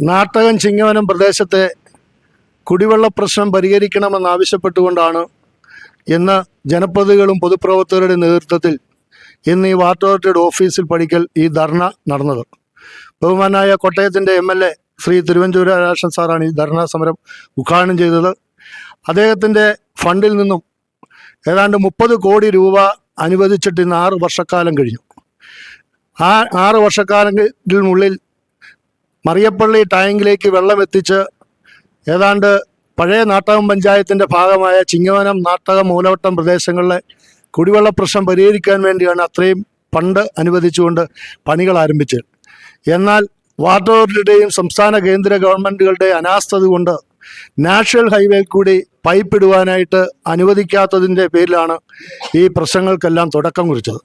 നാട്ടകം ചിങ്ങവനം പ്രദേശത്തെ കുടിവെള്ള പ്രശ്നം പരിഹരിക്കണമെന്നാവശ്യപ്പെട്ടുകൊണ്ടാണ് ഇന്ന് ജനപ്രതികളും പൊതുപ്രവർത്തകരുടെ നേതൃത്വത്തിൽ ഇന്ന് ഈ വാട്ടർ അതോറിറ്റിയുടെ ഓഫീസിൽ പഠിക്കൽ ഈ ധർണ നടന്നത്. ബഹുമാനായ കോട്ടയത്തിന്റെ M L A Shri Thiruvanchoor രാഷൻ സാറാണ് ഈ ധർണാ സമരം ഉദ്ഘാടനം ചെയ്തത്. അദ്ദേഹത്തിന്റെ ഫണ്ടിൽ നിന്നും ഏതാണ്ട് മുപ്പത് കോടി രൂപ അനുവദിച്ചിട്ട് ഇന്ന് ആറ് വർഷക്കാലം കഴിഞ്ഞു. ആ ആറ് വർഷക്കാലത്തിനുള്ളിൽ മറിയപ്പള്ളി ടാങ്കിലേക്ക് വെള്ളം എത്തിച്ച് ഏതാണ്ട് പഴയ നാട്ടകം പഞ്ചായത്തിന്റെ ഭാഗമായ ചിങ്ങവനം നാട്ടകം മൂലവട്ടം പ്രദേശങ്ങളിലെ കുടിവെള്ള പ്രശ്നം പരിഹരിക്കാൻ വേണ്ടിയാണ് അത്രയും ഫണ്ട് അനുവദിച്ചുകൊണ്ട് പണികൾ ആരംഭിച്ചത് എന്നാൽ വാട്ടർ അതോറിറ്റിയുടെയും സംസ്ഥാന കേന്ദ്ര ഗവൺമെന്റുകളുടെ അനാസ്ഥത കൊണ്ട് നാഷണൽ ഹൈവേയിൽ കൂടി പൈപ്പ് ഇടുവാനായിട്ട് അനുവദിക്കാത്തതിന്റെ പേരിലാണ് ഈ പ്രശ്നങ്ങൾക്കെല്ലാം തുടക്കം കുറിച്ചത്.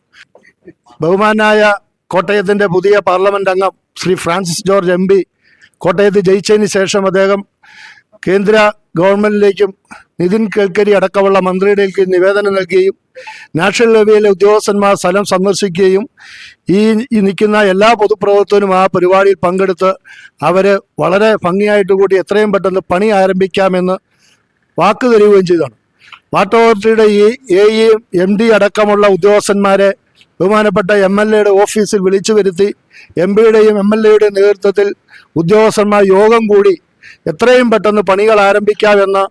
ബഹുമാനായ കോട്ടയത്തിന്റെ പുതിയ പാർലമെന്റ് അംഗം ശ്രീ ഫ്രാൻസിസ് ജോർജ് എം പി. കോട്ടയത്ത് ജയിച്ചതിന് ശേഷം അദ്ദേഹം കേന്ദ്ര ഗവൺമെന്റിലേക്കും നിതിൻ ഗഡ്കരി അടക്കമുള്ള മന്ത്രിയുടെക്ക് നിവേദനം നൽകുകയും നാഷണൽ ലെവലിലെ ഉദ്യോഗസ്ഥന്മാർ സ്ഥലം സന്ദർശിക്കുകയും ഈ നിൽക്കുന്ന എല്ലാ പൊതുപ്രവർത്തകരും ആ പരിപാടിയിൽ പങ്കെടുത്ത് അവർ വളരെ ഭംഗിയായിട്ട് കൂടി എത്രയും പെട്ടെന്ന് പണി ആരംഭിക്കാമെന്ന് വാക്ക് തരികയും ചെയ്തതാണ് വാട്ടർ അതോറിറ്റിയുടെ ഈ എ ഇ എം ഡി അടക്കമുള്ള ഉദ്യോഗസ്ഥന്മാരെ ബഹുമാനപ്പെട്ട എം എൽ എയുടെ ഓഫീസിൽ വിളിച്ചു വരുത്തി എം പിയുടെയും എം എൽ എയുടെയും നേതൃത്വത്തിൽ ഉദ്യോഗസ്ഥന്മാർ യോഗം കൂടി എത്രയും പെട്ടെന്ന് പണികൾ ആരംഭിക്കാമെന്ന്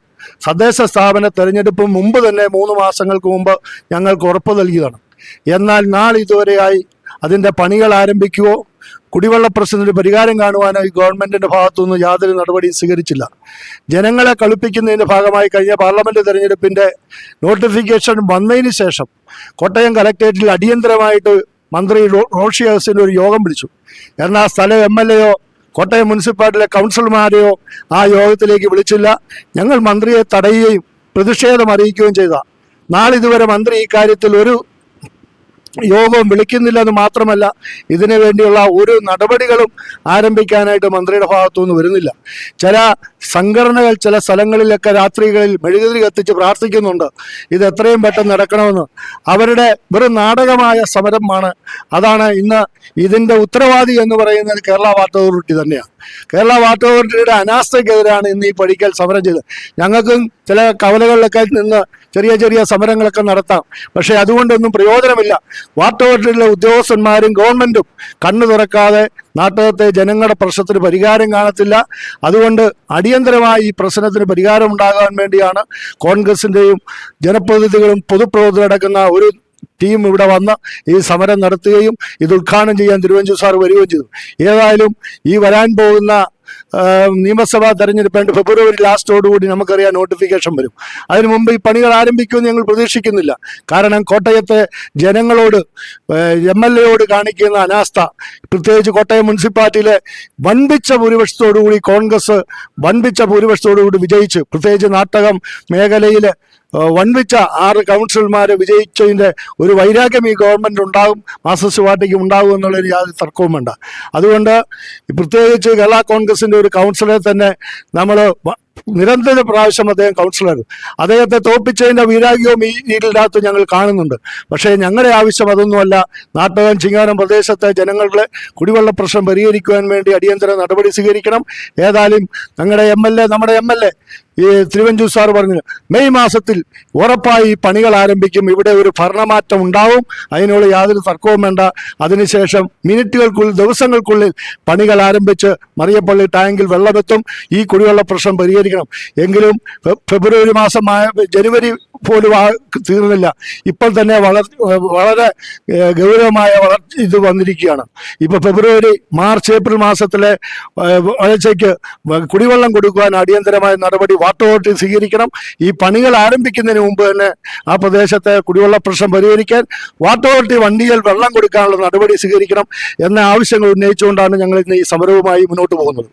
തദ്ദേശ സ്ഥാപന തെരഞ്ഞെടുപ്പ് മുമ്പ് തന്നെ മൂന്ന് മാസങ്ങൾക്ക് മുമ്പ് ഞങ്ങൾക്ക് ഉറപ്പ് നൽകിയതാണ്. എന്നാൽ നാളെ ഇതുവരെയായി അതിന്റെ പണികൾ ആരംഭിക്കുകയോ കുടിവെള്ള പ്രശ്നത്തിന് പരിഹാരം കാണുവാനായി ഗവൺമെന്റിന്റെ ഭാഗത്തുനിന്ന് യാതൊരു നടപടിയും സ്വീകരിച്ചില്ല. ജനങ്ങളെ കളിപ്പിക്കുന്നതിന്റെ ഭാഗമായി കഴിഞ്ഞ പാർലമെന്റ് തെരഞ്ഞെടുപ്പിന്റെ നോട്ടിഫിക്കേഷൻ വന്നതിന് ശേഷം കോട്ടയം കലക്ടറേറ്റിൽ അടിയന്തരമായിട്ട് മന്ത്രി റോഷി അഗസ്റ്റിൻ ഒരു യോഗം വിളിച്ചു. എന്നാൽ ആ സ്ഥലം എം എൽ എയോ കോട്ടയം മുനിസിപ്പാലിറ്റിയിലെ കൗൺസിലർമാരെയോ ആ യോഗത്തിലേക്ക് വിളിച്ചില്ല. ഞങ്ങൾ മന്ത്രിയെ തടയുകയും പ്രതിഷേധം അറിയിക്കുകയും ചെയ്ത. നാളിതുവരെ മന്ത്രി ഈ കാര്യത്തിൽ ഒരു യോഗവും വിളിക്കുന്നില്ല എന്ന് മാത്രമല്ല ഇതിനു വേണ്ടിയുള്ള ഒരു നടപടികളും ആരംഭിക്കാനായിട്ട് മന്ത്രിയുടെ ഭാഗത്തുനിന്ന് വരുന്നില്ല. ചില സംഘടനകൾ ചില സ്ഥലങ്ങളിലൊക്കെ രാത്രികളിൽ മെഴുകുതിരി കത്തിച്ച് പ്രാർത്ഥിക്കുന്നുണ്ട്. ഇത് എത്രയും പെട്ടെന്ന് നടക്കണമെന്ന്. അവരുടെ വെറും നാടകമായ സമരമാണ്. അതാണ് ഇന്ന് ഇതിന്റെ ഉത്തരവാദി എന്ന് പറയുന്നത് കേരള വാട്ടർ അതോറിറ്റി തന്നെയാണ്. കേരള വാട്ടർ അതോറിറ്റിയുടെ അനാസ്ഥയ്ക്കെതിരാണ് ഇന്ന് ഈ പടിക്കൽ സമരം ചെയ്തത്. ഞങ്ങൾക്കും ചില കവലകളിലൊക്കെ നിന്ന് ചെറിയ ചെറിയ സമരങ്ങളൊക്കെ നടത്താം. പക്ഷേ അതുകൊണ്ടൊന്നും പ്രയോജനമില്ല. വാട്ടർ അതോറിറ്റിയിലെ ഉദ്യോഗസ്ഥന്മാരും ഗവൺമെന്റും കണ്ണു തുറക്കാതെ നാട്ടകത്തെ ജനങ്ങളുടെ പ്രശ്നത്തിന് പരിഹാരം കാണത്തില്ല. അതുകൊണ്ട് അടിയന്തരമായി ഈ പ്രശ്നത്തിന് പരിഹാരം ഉണ്ടാകാൻ വേണ്ടിയാണ് കോൺഗ്രസിന്റെയും ജനപ്രതിനിധികളും പൊതുപ്രവർത്തകരും നടക്കുന്ന ഒരു ടീം ഇവിടെ വന്ന് ഈ സമരം നടത്തുകയും ഇത് ഉദ്ഘാടനം ചെയ്യാൻ തിരുവഞ്ചൂർ സാർ വരികയും ചെയ്തു. ഏതായാലും ഈ വരാൻ പോകുന്ന നിയമസഭാ തെരഞ്ഞെടുപ്പ് ഫെബ്രുവരി ലാസ്റ്റോടുകൂടി നമുക്കറിയാം നോട്ടിഫിക്കേഷൻ വരും. അതിനു മുമ്പ് ഈ പണികൾ ആരംഭിക്കുമെന്ന് ഞങ്ങൾ പ്രതീക്ഷിക്കുന്നില്ല. കാരണം കോട്ടയത്തെ ജനങ്ങളോട് എം എൽ എയോട് കാണിക്കുന്ന അനാസ്ഥ പ്രത്യേകിച്ച് കോട്ടയം മുനിസിപ്പാലിറ്റിയിലെ വൻപിച്ച ഭൂരിപക്ഷത്തോടുകൂടി കോൺഗ്രസ് വൻപിച്ച ഭൂരിപക്ഷത്തോടുകൂടി വിജയിച്ച്. പ്രത്യേകിച്ച് നാട്ടകം മേഖലയിലെ വൻപിച്ച ആറ് കൗൺസിലർമാരെ വിജയിച്ചതിന്റെ ഒരു വൈരാഗ്യം ഈ ഗവൺമെന്റ് ഉണ്ടാകും മാർക്സിസ്റ്റ് പാർട്ടിക്ക് ഉണ്ടാകും എന്നുള്ളൊരു യാതൊരു തർക്കവും വേണ്ട അതുകൊണ്ട് പ്രത്യേകിച്ച് കേരള കോൺഗ്രസിന്റെ ഒരു കൗൺസിലറെ തന്നെ നമ്മൾ നിരന്തര പ്രാവശ്യം അദ്ദേഹം കൗൺസിലർ. അദ്ദേഹത്തെ തോപ്പിച്ചതിന്റെ വൈരാഗ്യവും ഈ ഇതിനകത്ത് ഞങ്ങൾ കാണുന്നുണ്ട്. പക്ഷേ ഞങ്ങളുടെ ആവശ്യം അതൊന്നുമല്ല. നാട്ടകം ചിങ്ങാനം പ്രദേശത്തെ ജനങ്ങളുടെ കുടിവെള്ള പ്രശ്നം പരിഹരിക്കുവാൻ വേണ്ടി അടിയന്തര നടപടി സ്വീകരിക്കണം. ഏതായാലും ഞങ്ങളുടെ എം എൽ എ നമ്മുടെ എം എൽ എ ഈ തിരുവഞ്ചൂർ സാർ പറഞ്ഞു മെയ് മാസത്തിൽ ഉറപ്പായി പണികൾ ആരംഭിക്കും. ഇവിടെ ഒരു ഭരണമാറ്റം ഉണ്ടാവും. അതിനുള്ള യാതൊരു തർക്കവും വേണ്ട. അതിനുശേഷം മിനിറ്റുകൾക്കുള്ളിൽ ദിവസങ്ങൾക്കുള്ളിൽ പണികൾ ആരംഭിച്ച് മറിയപ്പള്ളി ടാങ്കിൽ വെള്ളമെത്തും. ഈ കുടിവെള്ള പ്രശ്നം പരിഹരിക്കണം. എങ്കിലും ഫെബ്രുവരി മാസമായ ജനുവരി പോലും ആ തീർന്നില്ല. ഇപ്പോൾ തന്നെ വളർ വളരെ ഗൗരവമായ വളർച്ച ഇത് വന്നിരിക്കുകയാണ്. ഇപ്പോൾ ഫെബ്രുവരി മാർച്ച് ഏപ്രിൽ മാസത്തിലെ വളർച്ചയ്ക്ക് കുടിവെള്ളം കൊടുക്കുവാൻ അടിയന്തരമായ നടപടി അതോറിറ്റി സ്വീകരിക്കണം. ഈ പണികൾ ആരംഭിക്കുന്നതിന് മുമ്പ് തന്നെ ആ പ്രദേശത്തെ കുടിവെള്ള പ്രശ്നം പരിഹരിക്കാൻ വാട്ടർ അതോറിറ്റി വണ്ടിയിൽ വെള്ളം കൊടുക്കാനുള്ള നടപടി സ്വീകരിക്കണം എന്ന ആവശ്യങ്ങൾ ഉന്നയിച്ചുകൊണ്ടാണ് ഞങ്ങൾ ഇന്ന് ഈ സമരവുമായി മുന്നോട്ട് പോകുന്നത്.